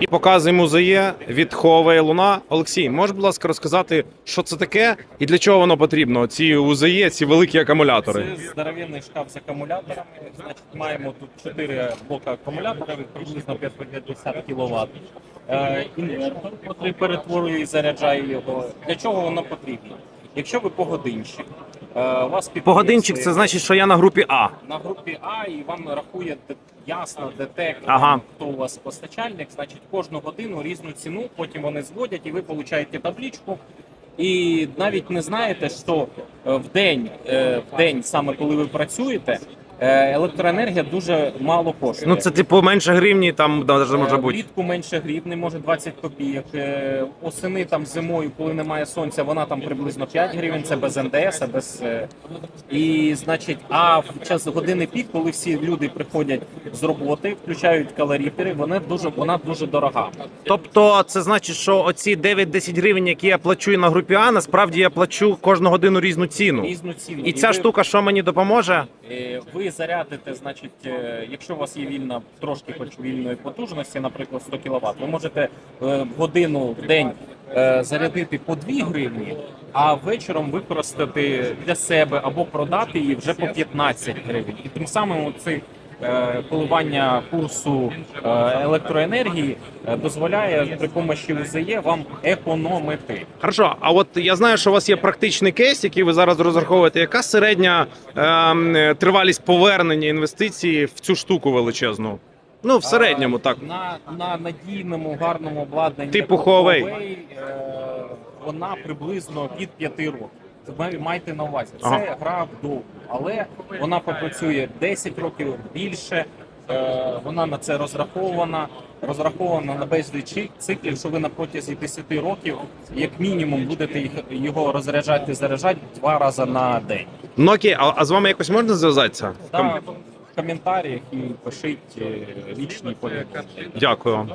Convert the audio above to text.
І показує музеє від Huawei Луна. Олексій, можеш, будь ласка, розказати, що це таке і для чого воно потрібно? Ці УЗЄ, ці великі акумулятори. Це здоровенний шкаф з акумуляторами. Значить, маємо тут 4 блока акумулятора від приблизно 50 кВт. Інвертор, який перетворює і заряджає його. Для чого воно потрібно? Якщо ви погодинщик, е, у вас Погодинчик, це значить, що я на групі А. на групі А і вам рахує ясно детектор, Ага. хто у вас постачальник, значить кожну годину різну ціну, потім вони зводять і ви получаєте табличку. І навіть не знаєте, що е, в день, е, в день, саме коли ви працюєте, електроенергія дуже мало коштує. Ну це типу менше гривні, там навіть може Е, бути. Влітку менше гривни, може 20 копійок. Е, Осени там зимою, коли немає сонця, вона там приблизно 5 гривень, це без НДС, а без. е, І значить, а в час години пік, коли всі люди приходять з роботи, включають калорітери, вони дуже, вона дуже дорога. Тобто, це значить, що оці 9-10 гривень, які я плачу на групі А, насправді я плачу кожну годину різну ціну. Різну ціну. І ця ви- штука, що мені допоможе? Е, Ви зарядите, значить, е, якщо у вас є вільна трошки хоч вільної потужності, наприклад, 100 кВт, ви можете е, годину в день е, зарядити по 2 гривні, а вечором використати для себе або продати її вже по 15 гривень. І тим самим цей коливання курсу е, електроенергії е, дозволяє при помощі УЗЄ вам економити. Хорошо, а от я знаю, що у вас є практичний кейс, який ви зараз розраховуєте. Яка середня е, тривалість повернення інвестиції в цю штуку величезну? Ну, в середньому, так. На, на надійному гарному обладнанні Типу як Huawei. е, вона приблизно від 5 років. Майте на увазі. Це Ага. гра вдовго, але вона попрацює 10 років більше. Е, вона на це розрахована, розрахована на безліч циклів, що ви на протязі 10 років, як мінімум, будете їх- його розряджати, заряджати два рази на день. Ну окей, а, а з вами якось можна зв'язатися? Та в коментарях і пишіть е, лічні повідомлення. Дякую.